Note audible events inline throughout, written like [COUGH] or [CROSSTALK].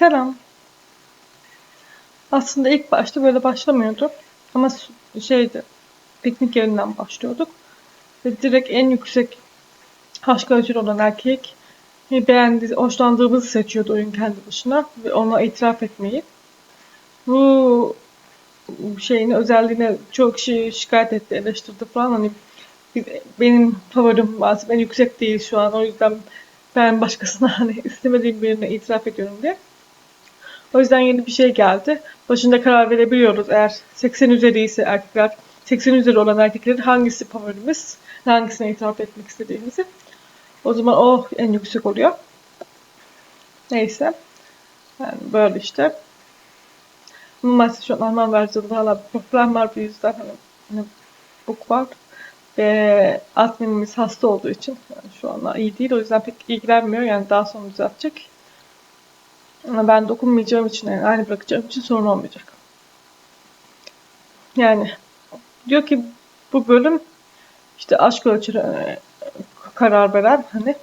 Selam. Aslında ilk başta böyle başlamıyordu. Ama şeydi, piknik yerinden başlıyorduk. Ve direkt en yüksek aşk ölçülü olan erkek beğendi, hoşlandığımızı seçiyordu oyun kendi başına. Ve ona itiraf etmeyi. Bu şeyin özelliğine çok kişi şikayet etti, eleştirdi falan. Hani benim favorim maalesef en yüksek değil şu an. O yüzden ben başkasına [LAUGHS] hani istemediğim birine itiraf ediyorum diye. O yüzden yeni bir şey geldi. Başında karar verebiliyoruz eğer 80 üzeri ise erkekler, 80 üzeri olan erkeklerin hangisi favorimiz, hangisine itiraf etmek istediğimizi. O zaman o en yüksek oluyor. Neyse. Yani böyle işte. Ama maalesef şu an Alman versiyonunda hala bir problem var bu yüzden hani, hani book var. Ve adminimiz hasta olduğu için yani şu anda iyi değil. O yüzden pek ilgilenmiyor. Yani daha sonra düzeltecek. Ben dokunmayacağım için yani aynı bırakacağım için sorun olmayacak. Yani diyor ki bu bölüm işte aşk ölçülü e, karar veren hani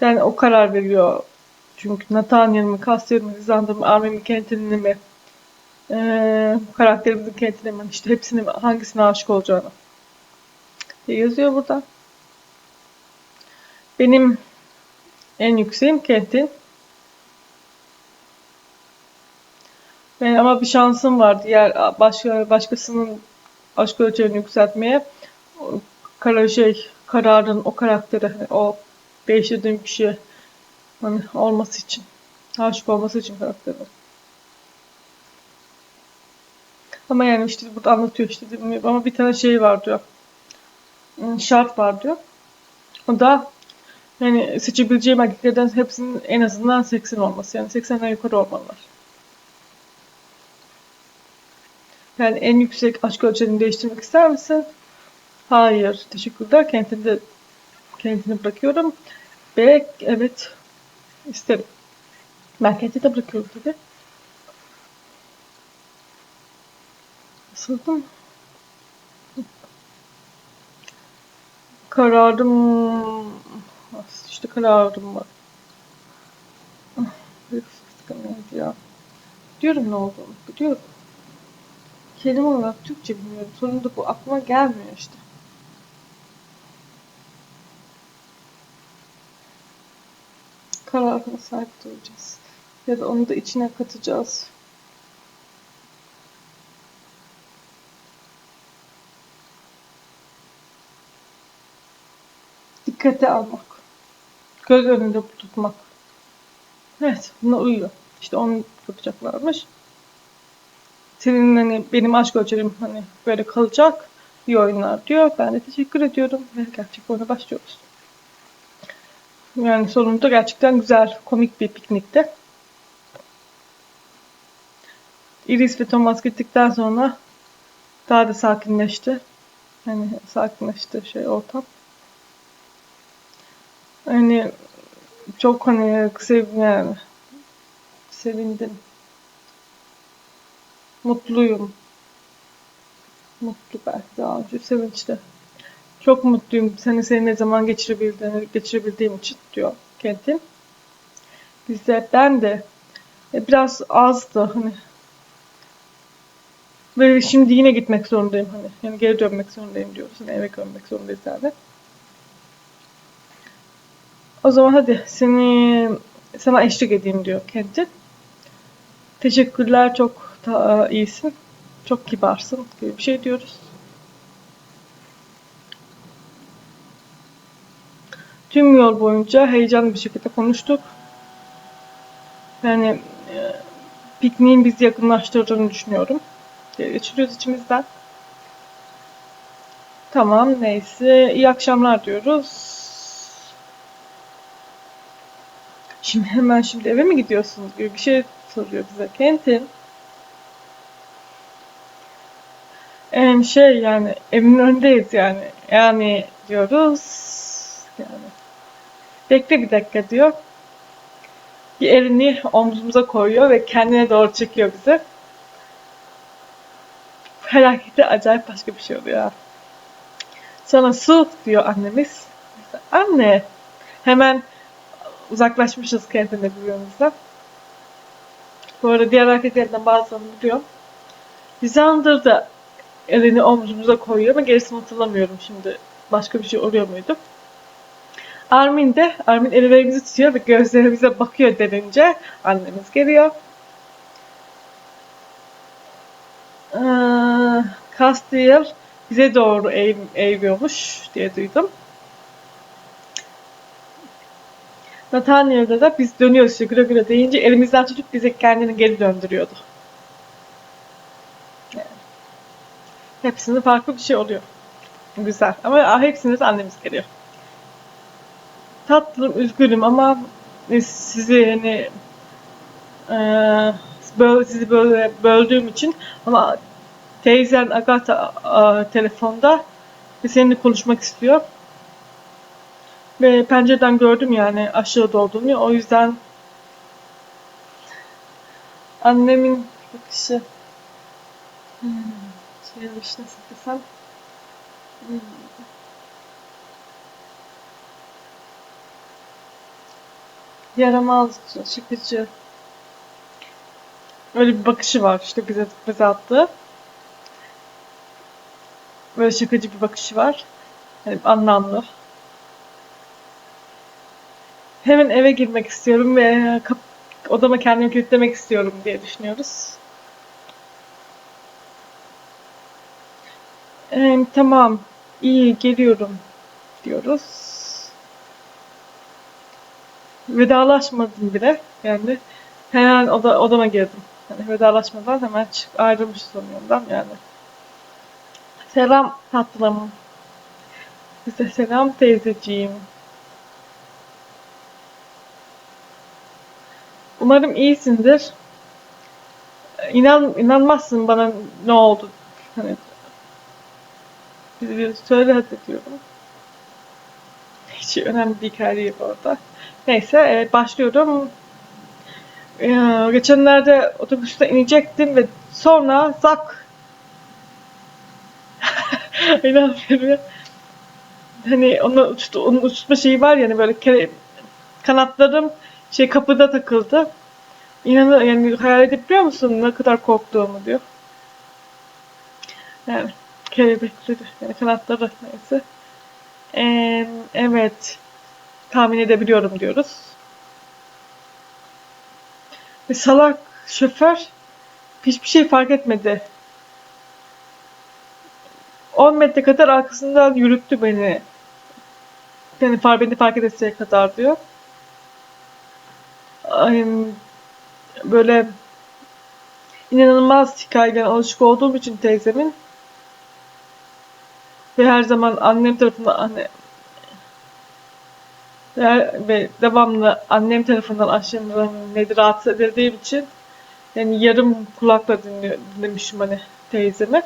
yani o karar veriyor. Çünkü Nathaniel mi, Castiel mi, Lisander mi, Armin mi, Kentin'i mi e, karakterimizin kendine mi işte hepsini hangisine aşık olacağını diye yazıyor burada. Benim en yükseğim Kentin. Ben ama bir şansım var diğer başka başkasının aşk ölçeğini yükseltmeye. O Kara şey kararın o karakteri o değiştirdiğim kişiye hani olması için aşık olması için karakterin. Ama yani işte burada anlatıyor işte ama bir tane şey var diyor. Hmm, Şart var diyor. O da yani seçebileceğim erkeklerden hepsinin en azından 80 olması. Yani 80'den yukarı olmalılar. Yani en yüksek aşk ölçeğini değiştirmek ister misin? Hayır. Teşekkürler. Kendini de kendini bırakıyorum. B evet isterim. Ben kendini de bırakıyorum tabii. Nasıldım? Kararım işte kararım var. Ah, Büyük neydi ya? Biliyorum ne olduğunu. Biliyorum. Kelime olarak Türkçe bilmiyorum. Sonunda bu aklıma gelmiyor işte. Kararına sahip duracağız. Ya da onu da içine katacağız. Dikkate almak. Göz önünde tutmak. Evet, buna uyuyor. İşte onu yapacaklarmış. Senin hani benim aşk ölçerim hani böyle kalacak. İyi oyunlar diyor. Ben de teşekkür ediyorum ve gerçek oyuna başlıyoruz. Yani sonunda gerçekten güzel, komik bir piknikti. Iris ve Thomas gittikten sonra daha da sakinleşti. Hani sakinleşti şey ortam. Hani çok hani sevdim yani. Sevindim. Mutluyum. Mutlu belki daha önce sevinçli. Çok mutluyum seni seninle zaman geçirebildiğini, geçirebildiğim için diyor Kentin. Biz de ben de e, biraz azdı hani. Ve şimdi yine gitmek zorundayım hani. Yani geri dönmek zorundayım diyoruz. Eve dönmek zorundayız yani. O zaman hadi seni sana eşlik edeyim diyor Kentin. Teşekkürler çok da, iyisin. Çok kibarsın gibi bir şey diyoruz. Tüm yol boyunca heyecanlı bir şekilde konuştuk. Yani e, pikniğin bizi yakınlaştırdığını düşünüyorum. diye Geçiriyoruz içimizden. Tamam neyse iyi akşamlar diyoruz. Şimdi hemen şimdi eve mi gidiyorsunuz gibi bir şey soruyor bize Kentin. Em, şey yani evin önündeyiz yani. Yani diyoruz. Yani. Bekle bir dakika diyor. Bir elini omzumuza koyuyor ve kendine doğru çekiyor bizi. Felakette acayip başka bir şey oluyor. Sonra su diyor annemiz. Anne. Hemen uzaklaşmışız kendine birbirimizden. Bu arada diğer erkeklerden bazılarını biliyorum. Lisander da elini omzumuza koyuyor ama gerisini hatırlamıyorum şimdi. Başka bir şey oluyor muydu? Armin de, Armin ellerimizi tutuyor ve gözlerimize bakıyor denince annemiz geliyor. Castiel bize doğru eğ, eğiliyormuş diye duydum. Nathaniel'da da biz dönüyoruz güle güle deyince elimizden tutup bize kendini geri döndürüyordu. Yani. Hepsinde farklı bir şey oluyor. Güzel. Ama hepsinde de annemiz geliyor. Tatlım, üzgünüm ama sizi hani böl, sizi böyle böldüğüm için ama teyzen Agatha telefonda seninle konuşmak istiyor. Ve pencereden gördüm yani aşağıda olduğunu. O yüzden annemin bakışı hmm, şeymiş nasıl desem hmm. yaramaz, şakacı. Öyle bir bakışı var işte bize, bize attı. Böyle şakacı bir bakışı var. Hani anlamlı. Hemen eve girmek istiyorum ve odama kendimi kilitlemek istiyorum diye düşünüyoruz. Ee, tamam, iyi geliyorum diyoruz. Vedalaşmadım bile yani hemen oda, odama girdim. Yani vedalaşmadan hemen çık, ayrılmışız onun yanından yani. Selam tatlım. Size selam teyzeciğim. Umarım iyisindir. İnan, inanmazsın bana ne oldu. Hani bir söyle hadi diyorum. Hiç önemli bir hikaye değil orada. Neyse evet, başlıyorum. Ee, geçenlerde otobüste inecektim ve sonra zak [LAUGHS] İnanmıyorum. Hani onun uçtu, onun uçma şeyi var yani böyle kere, kanatlarım şey kapıda takıldı. İnanın yani hayal edebiliyor musun ne kadar korktuğumu diyor. Yani kelebekleri yani kanatları neyse. Ee, evet tahmin edebiliyorum diyoruz. Ve salak şoför hiçbir şey fark etmedi. 10 metre kadar arkasından yürüttü beni. Yani far beni fark edesiye kadar diyor. Ay, böyle inanılmaz hikayeden alışık olduğum için teyzemin ve her zaman annem tarafından anne ve devamlı annem tarafından aşırı nedir rahatsız edildiğim için yani yarım kulakla dinliyor, dinlemişim hani teyzemi.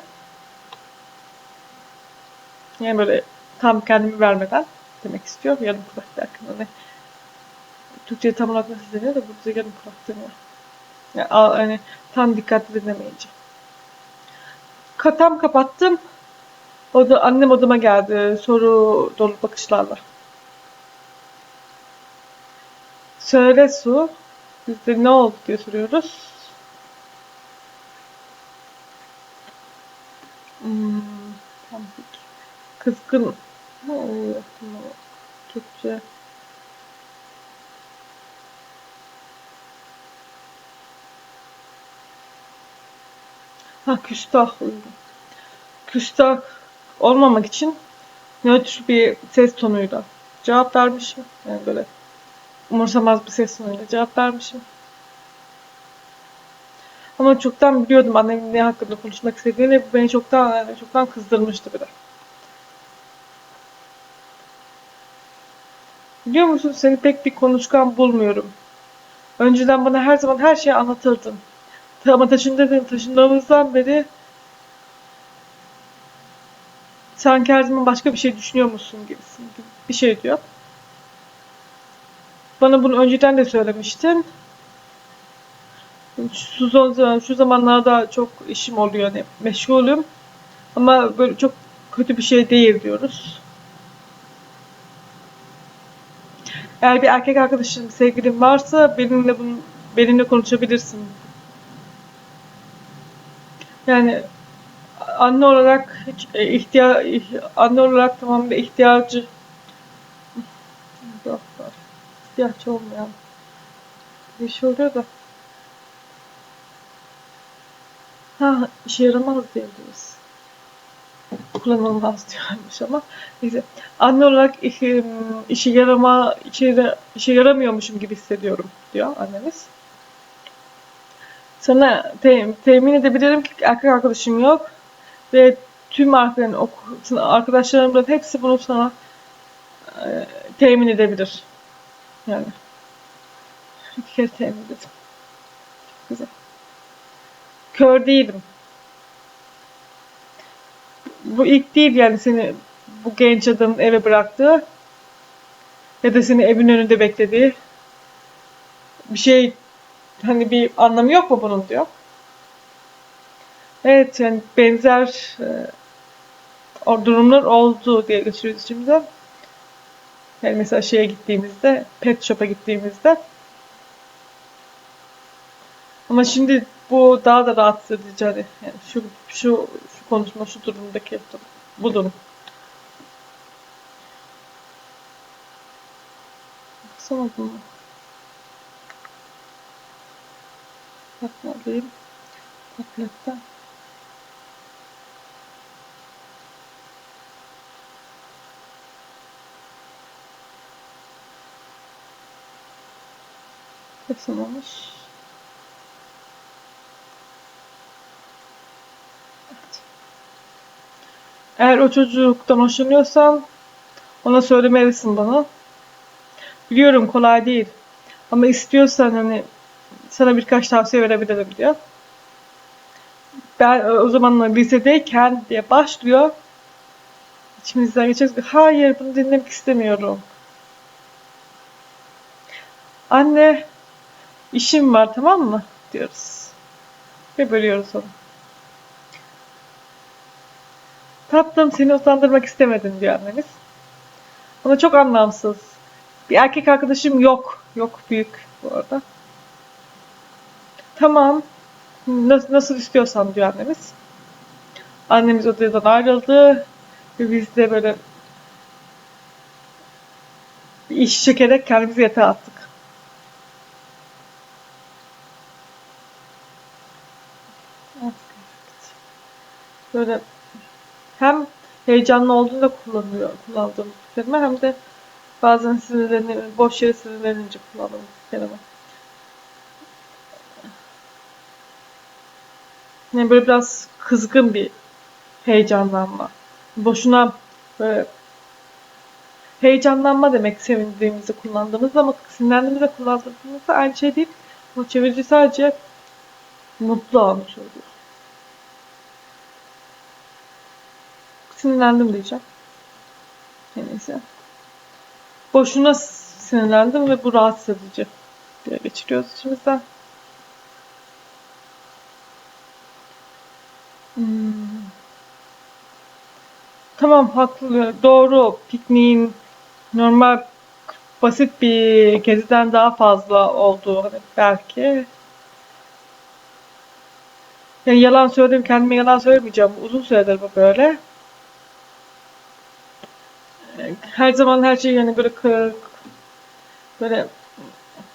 Yani böyle tam kendimi vermeden demek istiyor. Yarım kulak derken hani Türkçe'de tam olarak nasıl deniyor da burada yarım kulak deniyor. Yani hani tam dikkatli dinlemeyince. Tam kapattım. O annem odama geldi soru dolu bakışlarla. Söyle su. Biz de ne oldu diye soruyoruz. Hmm. Kızgın. Türkçe. Ha küstah. Küstah olmamak için nötr bir ses tonuyla cevap vermişim. Yani böyle umursamaz bir ses tonuyla cevap vermişim. Ama çoktan biliyordum annemin ne hakkında konuşmak istediğini. Bu beni çoktan çoktan kızdırmıştı bile. Biliyor musun seni pek bir konuşkan bulmuyorum. Önceden bana her zaman her şeyi anlatırdın. Ama taşındığın, taşındığımızdan beri sanki her zaman başka bir şey düşünüyor musun gibisin gibi bir şey diyor. Bana bunu önceden de söylemiştin. Şu, son, şu zamanlarda çok işim oluyor hani meşgulüm. Ama böyle çok kötü bir şey değil diyoruz. Eğer bir erkek arkadaşın, sevgilin varsa benimle bunu, benimle konuşabilirsin Yani anne olarak hiç e, ihtiya anne olarak tamam bir ihtiyacı ihtiyaç olmayan bir şey oluyor da ha işe yaramaz diyebiliriz. Kullanılmaz diyormuş ama neyse. Anne olarak işe yarama işe, işe yaramıyormuşum gibi hissediyorum diyor annemiz. Sana te- temin edebilirim ki erkek arkadaşım yok ve tüm ok- arkadaşlarımın hepsi bunu sana e, temin edebilir. Yani iki kere temin ededim. Çok güzel. Kör değilim. Bu ilk değil yani seni bu genç adamın eve bıraktığı ya da seni evin önünde beklediği bir şey hani bir anlamı yok mu bunun diyor. Evet yani benzer e, durumlar oldu diye geçiriyoruz şimdi. Yani mesela şeye gittiğimizde, pet shop'a gittiğimizde. Ama şimdi bu daha da rahatsız edici hani. Yani şu, şu, şu konuşma, şu durumdaki durum, bu durum. Baksana bunu. Bakmalıyım. Tabletten. Tıksamamış. Evet. Eğer o çocuktan hoşlanıyorsan ona söylemelisin bana. Biliyorum kolay değil. Ama istiyorsan hani sana birkaç tavsiye verebilirim diyor. Ben o zamanlar lisedeyken diye başlıyor. İçimizden geçiyor. Hayır bunu dinlemek istemiyorum. Anne işim var tamam mı? diyoruz. Ve bölüyoruz onu. Tatlım seni utandırmak istemedim diyor annemiz. Ama çok anlamsız. Bir erkek arkadaşım yok. Yok büyük bu arada. Tamam. Nasıl, nasıl istiyorsan diyor annemiz. Annemiz odadan ayrıldı. Ve biz de böyle bir iş çekerek kendimizi yatağa attık. Böyle hem heyecanlı olduğunda kullanıyor, kullandığım bir kelime hem de bazen sinirlenir, boş yere sinirlenince kullandığım bir kelime. Yani böyle biraz kızgın bir heyecanlanma. Boşuna böyle heyecanlanma demek sevindiğimizde kullandığımız ama sinirlendiğimizde kullandığımızda aynı şey değil. O çevirici sadece mutlu anı söylüyor. Sinirlendim diyeceğim. En iyisi. Boşuna sinirlendim ve bu rahatsız edici diye geçiriyoruz içimizden. Hmm. Tamam haklı. Doğru. Pikniğin normal basit bir geziden daha fazla olduğu hani belki. Yani yalan söyleyeyim kendime yalan söylemeyeceğim. Uzun süredir bu böyle. Her zaman her şeyi yani böyle kar, böyle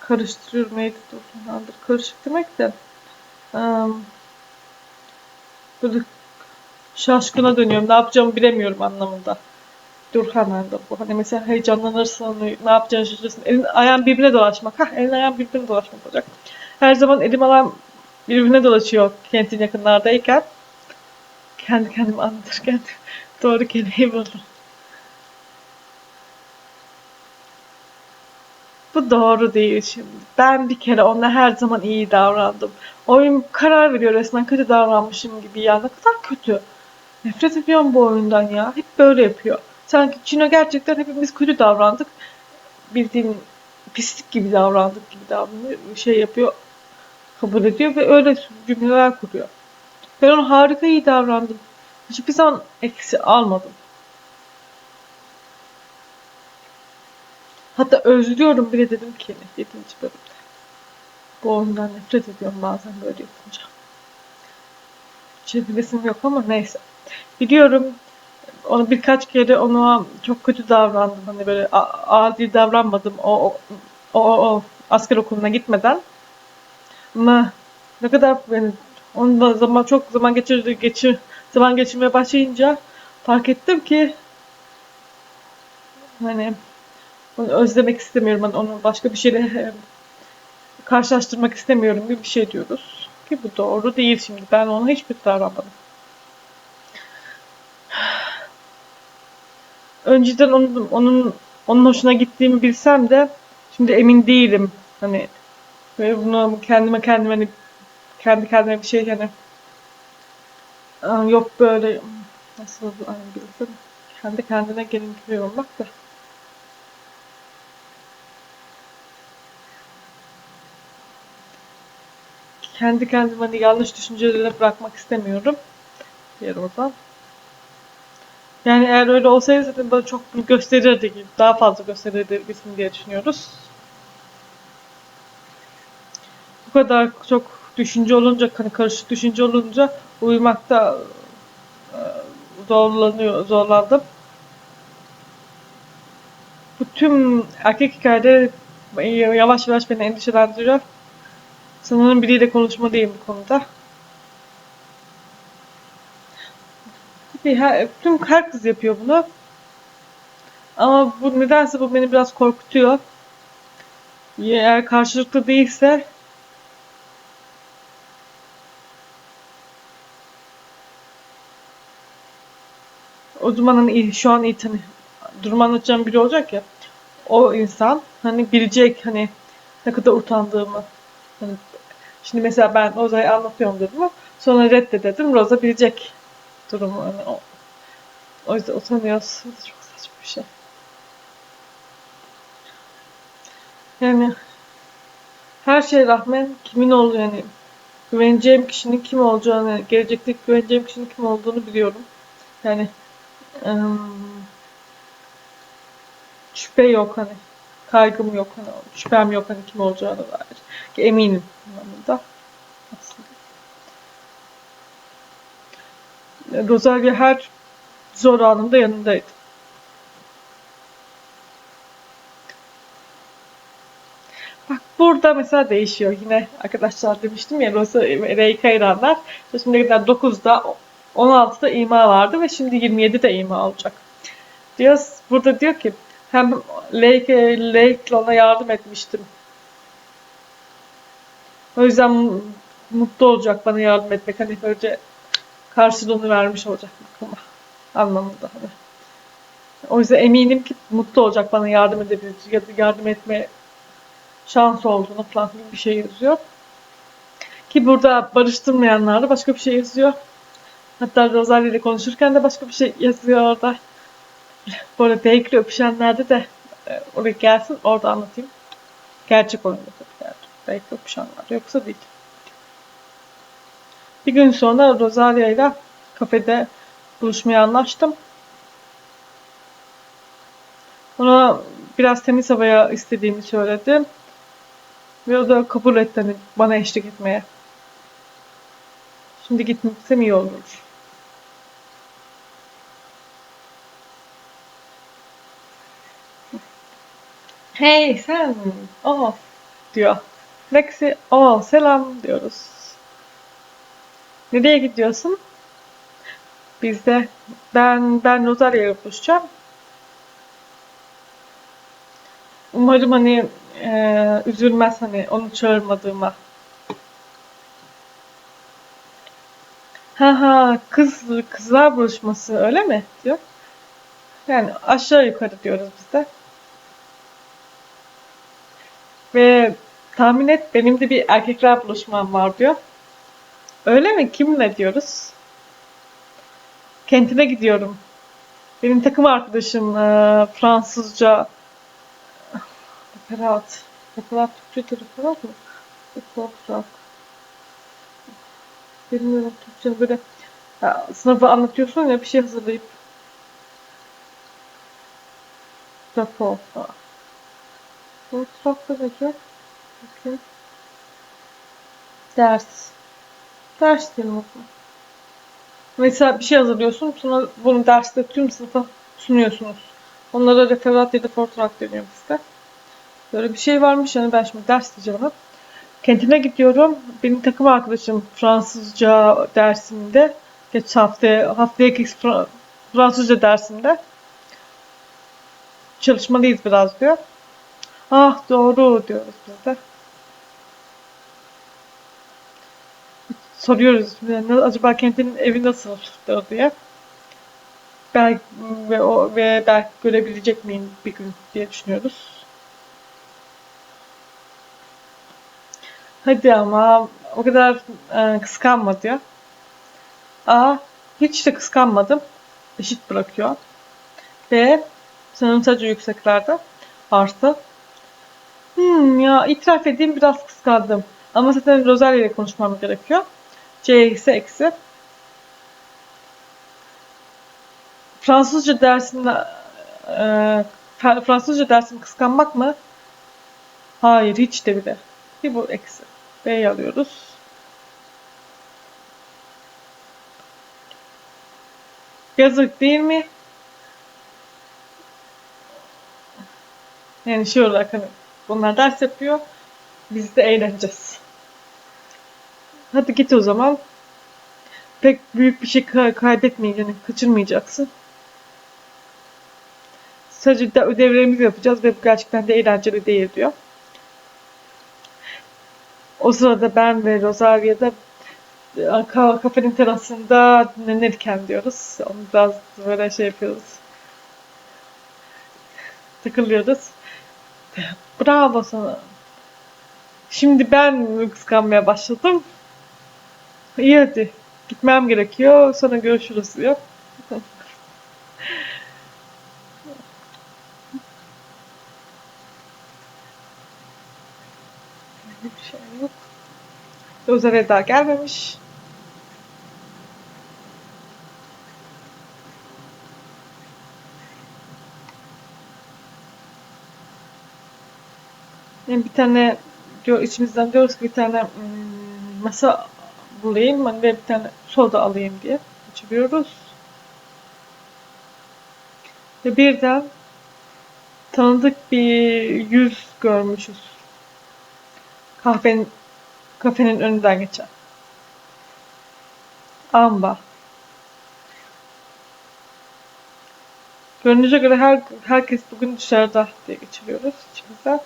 karıştırıyorum neydi durumdandır. Karışık demek de um, böyle şaşkına dönüyorum. Ne yapacağımı bilemiyorum anlamında. Dur hemen de bu. Hani mesela heyecanlanırsın, ne yapacağını şaşırırsın. Elin ayağın birbirine dolaşmak. Hah, elin ayağın birbirine dolaşmak olacak. Her zaman elim ayağım birbirine dolaşıyor kentin yakınlardayken. Kendi kendime anlatırken [LAUGHS] doğru kelimeyi buldum. Bu doğru değil şimdi. Ben bir kere ona her zaman iyi davrandım. Oyun karar veriyor resmen kötü davranmışım gibi ya. Ne kadar kötü. Nefret ediyorum bu oyundan ya. Hep böyle yapıyor. Sanki Çin'e gerçekten hepimiz kötü davrandık. Bildiğin pislik gibi davrandık gibi davranıyor. Şey yapıyor. Kabul ediyor ve öyle cümleler kuruyor. Ben ona harika iyi davrandım. Hiçbir zaman eksi almadım. Hatta özlüyorum bile dedim ki 7. bölümde. Bu oyundan nefret ediyorum bazen böyle yapınca. çeviresim yok ama neyse. Biliyorum onu birkaç kere ona çok kötü davrandım. Hani böyle adil davranmadım o, o, o, o asker okuluna gitmeden. Ama ne kadar yani onunla zaman çok zaman geçirdi geçir zaman geçirmeye başlayınca fark ettim ki hani onu özlemek istemiyorum. Hani onu başka bir şeyle e, karşılaştırmak istemiyorum gibi bir şey diyoruz. Ki bu doğru değil şimdi. Ben ona hiç kötü davranmadım. Önceden onun, onun onun hoşuna gittiğimi bilsem de şimdi emin değilim. Hani ve bunu kendime kendime hani kendi kendime bir şey hani "Aa, yok böyle nasıl hani bilsem kendi kendine gelin olmak da kendi kendime hani yanlış düşüncelere bırakmak istemiyorum. Diğer oradan. Yani eğer öyle olsaydı zaten böyle çok gösterirdi gibi, daha fazla gösterirdi bizim diye düşünüyoruz. Bu kadar çok düşünce olunca, hani karışık düşünce olunca uyumakta e, zorlanıyor, zorlandım. Bu tüm erkek hikayeleri yavaş yavaş beni endişelendiriyor. Sanırım biriyle konuşmalıyım bu konuda. Tabii her, tüm her kız yapıyor bunu. Ama bu nedense bu beni biraz korkutuyor. Eğer karşılıklı değilse o zaman hani şu an iyi tanı durumu anlatacağım biri olacak ya o insan hani bilecek hani ne kadar utandığımı hani şimdi mesela ben Roza'ya anlatıyorum dedim sonra reddededim Roza bilecek durumu hani o, o yüzden utanıyoruz çok saçma bir şey yani her şeye rağmen kimin olduğu yani güveneceğim kişinin kim olacağını gelecekteki güveneceğim kişinin kim olduğunu biliyorum yani ım, şüphe yok hani. Kaygım yok hani. Şüphem yok hani kim olacağına dair. Eminim anlamında. Aslında. Rosalia her zor anımda yanındaydı. Bak burada mesela değişiyor. Yine arkadaşlar demiştim ya Rosa Reyka İranlar. Şimdiye kadar 9'da 16'da ima vardı ve şimdi 27'de ima olacak. Diyor, burada diyor ki hem Lake, Lake'le ona yardım etmiştim. O yüzden mutlu olacak bana yardım etmek. Hani böylece karşılığını vermiş olacak bakıma anlamında. Hani. O yüzden eminim ki mutlu olacak bana yardım edebilecek ya da yardım etme şansı olduğunu falan gibi bir şey yazıyor. Ki burada barıştırmayanlarda başka bir şey yazıyor. Hatta Rosalie ile konuşurken de başka bir şey yazıyor orada. Bu arada Bake'le öpüşenlerde de e, oraya gelsin orada anlatayım. Gerçek oyunda tabii yani. Bake'le öpüşenlerde yoksa değil. Bir gün sonra Rosalia ile kafede buluşmaya anlaştım. Ona biraz temiz havaya istediğimi söyledim. Ve o da kabul etti hani bana eşlik etmeye. Şimdi gitmesem iyi olur. Hey sen, oh diyor. Lexi, oh selam diyoruz. Nereye gidiyorsun? Biz de ben ben Rosalia'ya buluşacağım. Umarım hani e, üzülmez hani onu çağırmadığıma. Ha ha kız kızlar buluşması öyle mi diyor. Yani aşağı yukarı diyoruz biz de. Ve tahmin et benim de bir erkekler buluşmam var diyor. Öyle mi? Kimle diyoruz? Kentine gidiyorum. Benim takım arkadaşım e, Fransızca referat. Referat Türkçe referat mı? Referat. Bilmiyorum Türkçe böyle ya, sınıfı anlatıyorsun ya bir şey hazırlayıp rapor. Bu sokta peki. Bakayım. Ders. Ders zaman. Mesela bir şey hazırlıyorsun, sonra bunu derste tüm sınıfa sunuyorsunuz. Onlara referat ya da portrak deniyor bizde. Böyle bir şey varmış yani ben şimdi ders hep. Kantine gidiyorum. Benim takım arkadaşım Fransızca dersinde, geç hafta haftaya ilk Fra- Fransızca dersinde çalışmalıyız biraz diyor. Ah doğru diyoruz biz Soruyoruz yani acaba Kent'in evi nasıldır diye. Belki ve o ve belki görebilecek miyim bir gün diye düşünüyoruz. Hadi ama o kadar e, kıskanma diyor. A. Hiç de kıskanmadım. Eşit bırakıyor. B. Sanırım sadece yükseklerde. Artı. Hmm, ya itiraf edeyim biraz kıskandım. Ama zaten Rosalia ile konuşmam gerekiyor. C eksi. Fransızca dersinde e, Fra- Fransızca dersini kıskanmak mı? Hayır hiç de bile. Bir bu eksi. B'yi alıyoruz. Yazık değil mi? Yani şey olarak hani bunlar ders yapıyor. Biz de eğleneceğiz. Hadi git o zaman. Pek büyük bir şey ka- kaybetmeyeceksin, yani kaçırmayacaksın. Sadece de ödevlerimizi yapacağız ve bu gerçekten de eğlenceli değil diyor. O sırada ben ve Rosaria da e, ka- kafenin terasında dinlenirken diyoruz. Onu biraz böyle şey yapıyoruz. Takılıyoruz. Bravo sana. Şimdi ben kıskanmaya başladım. İyi hadi. Gitmem gerekiyor. Sonra görüşürüz diyor. Bir şey yok. Özel daha gelmemiş. Yani bir tane diyor içimizden diyoruz ki bir tane hmm, masa bulayım hani bir tane soda alayım diye açıyoruz. Ve birden tanıdık bir yüz görmüşüz. Kahvenin kafenin önünden geçen. Amba. Görünüşe göre her, herkes bugün dışarıda diye geçiriyoruz içimizden.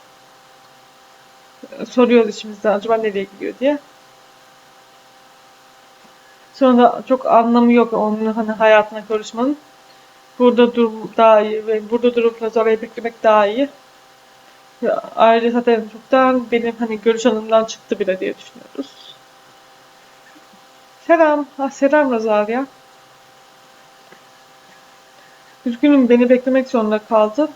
Soruyoruz içimizden acaba nereye gidiyor diye. Sonra çok anlamı yok onun hani hayatına karışmanın. Burada dur daha iyi ve burada durup Lazara'yı beklemek daha iyi. Ayrıca zaten çoktan benim hani görüş alanımdan çıktı bile diye düşünüyoruz. Selam. Ha, selam Rosalia. Üzgünüm beni beklemek zorunda kaldı.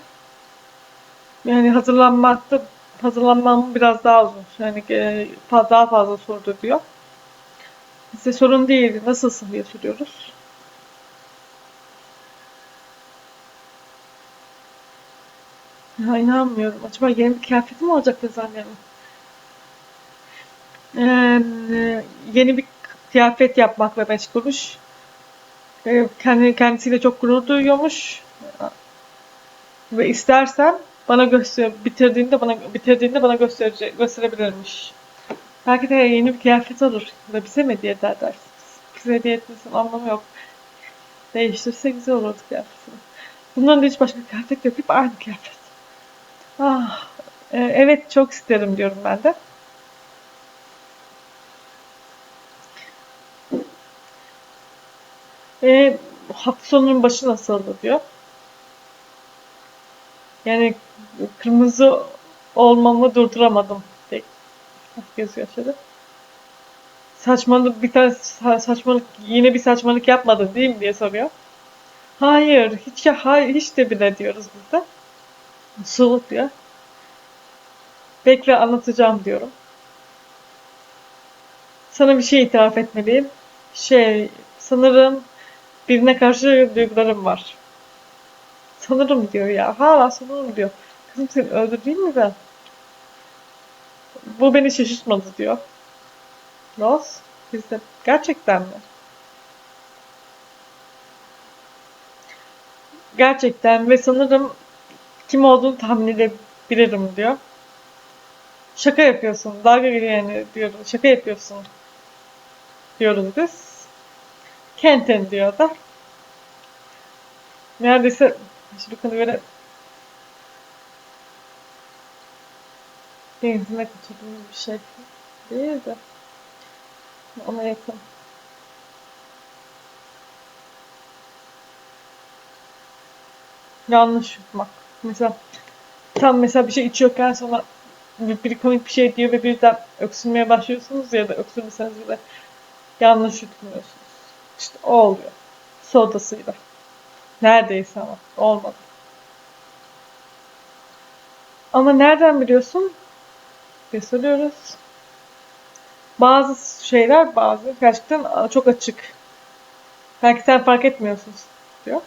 Yani hazırlanmakta hazırlanmam biraz daha uzun. Yani e, daha fazla sordu diyor. Bize sorun değil. Nasılsın diye soruyoruz. Ya inanmıyorum. Acaba yeni bir kıyafetim mi olacak Rosalya'nın? Ee, yeni bir kıyafet yapmakla meşgulmuş. Ee, kendi, kendisiyle çok gurur duyuyormuş. Ve istersen bana göster bitirdiğinde bana bitirdiğinde bana gösterecek gösterebilirmiş. Belki de yeni bir kıyafet alır. Ya da bize mi hediye eder dersiniz? Bize hediye etmesinin anlamı yok. Değiştirse güzel olurdu kıyafetini. Bundan da hiç başka kıyafet yok. Hep aynı kıyafet. Ah, e, evet çok isterim diyorum ben de. E, hafta sonunun başı nasıldı diyor. Yani kırmızı olmamı durduramadım. Göz yaşadı. Saçmalık bir tane sa- saçmalık yine bir saçmalık yapmadın değil mi diye soruyor. Hayır, hiç ya hayır hiç de bile diyoruz de. Soğuk diyor. Bekle anlatacağım diyorum. Sana bir şey itiraf etmeliyim. Şey, sanırım birine karşı duygularım var. Sanırım diyor ya. Hala sanırım diyor. Kızım seni öldüreyim mi ben? bu beni şaşırtmadı diyor. Ross, biz de gerçekten mi? Gerçekten ve sanırım kim olduğunu tahmin edebilirim diyor. Şaka yapıyorsun, dalga geliyor yani diyor. Şaka yapıyorsun diyoruz biz. Kenten diyor da. Neredeyse şimdi böyle benzine kaçırdığım bir şey değil de ona yakın. Yanlış yutmak. Mesela tam mesela bir şey içiyorken sonra bir, komik bir şey diyor ve birden öksürmeye başlıyorsunuz ya da öksürmeseniz bile yanlış yutmuyorsunuz. İşte o oluyor. Sodasıyla. Neredeyse ama olmadı. Ama nereden biliyorsun? Diye soruyoruz. Bazı şeyler bazı gerçekten çok açık. Belki sen fark etmiyorsun diyor.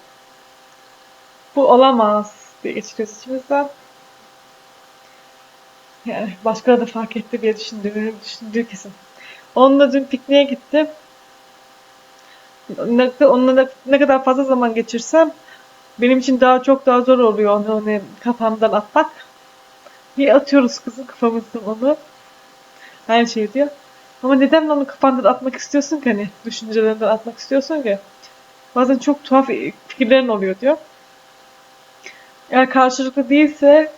Bu olamaz diye geçiriyoruz içimizden. Yani başkaları da fark etti diye düşündüğü, düşündüğü kesin. Onunla dün pikniğe gitti. Ne, onunla ne, kadar fazla zaman geçirsem benim için daha çok daha zor oluyor onu, onu kafamdan atmak. Bir atıyoruz kızım kafamızdan onu. Her şey diyor. Ama neden onu kafandan atmak istiyorsun ki hani düşüncelerinden atmak istiyorsun ki? Bazen çok tuhaf fikirlerin oluyor diyor. Eğer karşılıklı değilse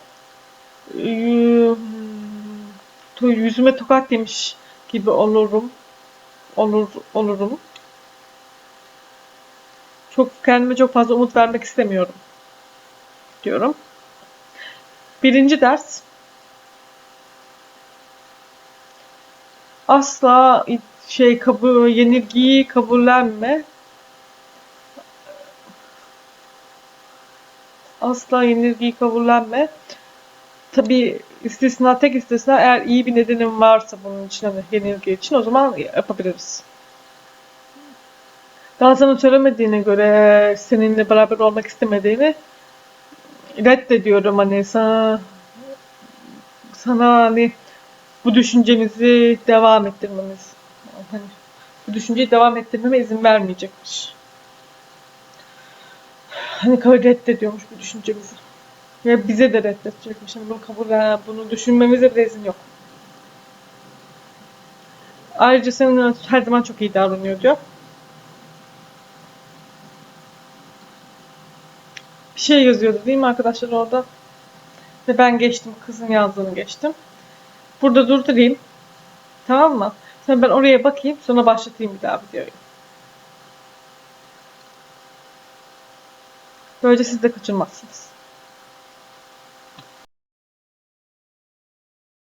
ıı, yüzüme tokat yemiş gibi olurum. Olur, olurum. Çok kendime çok fazla umut vermek istemiyorum. Diyorum. Birinci ders. Asla şey kabul yenilgiyi kabullenme. Asla yenilgiyi kabullenme. Tabi istisna tek istisna eğer iyi bir nedenin varsa bunun için hani yenilgi için o zaman yapabiliriz. Daha sana söylemediğine göre seninle beraber olmak istemediğini reddediyorum hani sana sana hani bu düşüncemizi devam ettirmemiz hani bu düşünceyi devam ettirmeme izin vermeyecekmiş. Hani kabul reddediyormuş bu düşüncemizi. Ya bize de reddedecekmiş. Hani bunu kabul bunu düşünmemize bile izin yok. Ayrıca senin her zaman çok iyi davranıyor diyor. Bir şey yazıyordu değil mi arkadaşlar orada? Ve ben geçtim. Kızın yazdığını geçtim. Burada durdurayım. Tamam mı? Sonra ben oraya bakayım. Sonra başlatayım bir daha videoyu. Böylece siz de kaçırmazsınız.